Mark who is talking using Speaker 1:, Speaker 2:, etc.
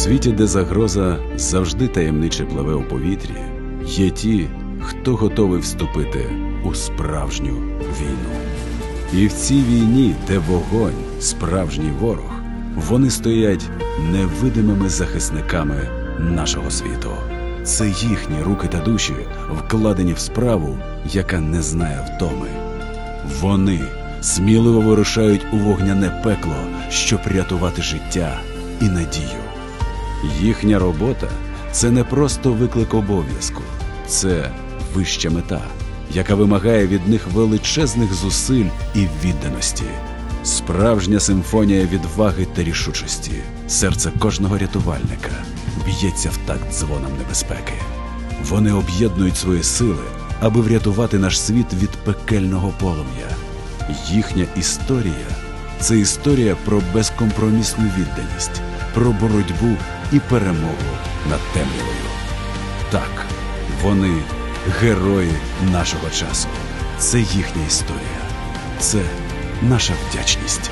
Speaker 1: світі, де загроза завжди таємниче пливе у повітрі, є ті, хто готовий вступити у справжню війну. І в цій війні, де вогонь, справжній ворог, вони стоять невидимими захисниками нашого світу. Це їхні руки та душі, вкладені в справу, яка не знає втоми. Вони сміливо вирушають у вогняне пекло, щоб рятувати життя і надію. Їхня робота це не просто виклик обов'язку, це вища мета, яка вимагає від них величезних зусиль і відданості. Справжня симфонія відваги та рішучості. Серце кожного рятувальника б'ється в такт дзвоном небезпеки. Вони об'єднують свої сили, аби врятувати наш світ від пекельного полум'я. Їхня історія це історія про безкомпромісну відданість, про боротьбу і перемогу над темрявою. Так, вони герої нашого часу. Це їхня історія, це наша вдячність.